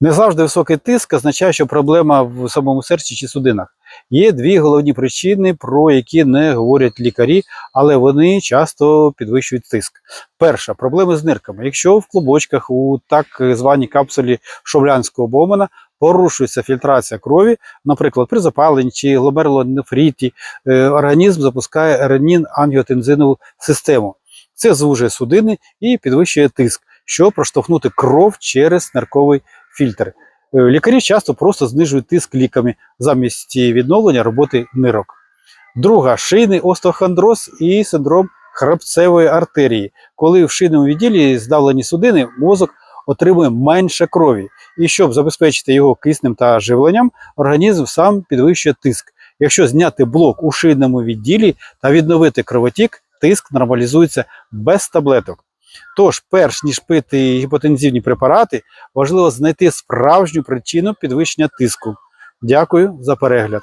Не завжди високий тиск означає, що проблема в самому серці чи судинах. Є дві головні причини, про які не говорять лікарі, але вони часто підвищують тиск. Перша проблеми з нирками. Якщо в клубочках у так званій капсулі шовлянського бомана порушується фільтрація крові, наприклад, при запаленні чи гломерулонефриті, е, організм запускає ренін-ангіотензинову систему. Це звужує судини і підвищує тиск, щоб проштовхнути кров через нирковий фільтр. Е, Лікарі часто просто знижують тиск ліками замість відновлення роботи нирок. Друга шийний остеохондроз і синдром хребцевої артерії, коли в шийному відділі здавлені судини, мозок отримує менше крові. І щоб забезпечити його киснем та живленням, організм сам підвищує тиск. Якщо зняти блок у шийному відділі та відновити кровотік, тиск нормалізується без таблеток. Тож, перш ніж пити гіпотензивні препарати, важливо знайти справжню причину підвищення тиску. Дякую за перегляд.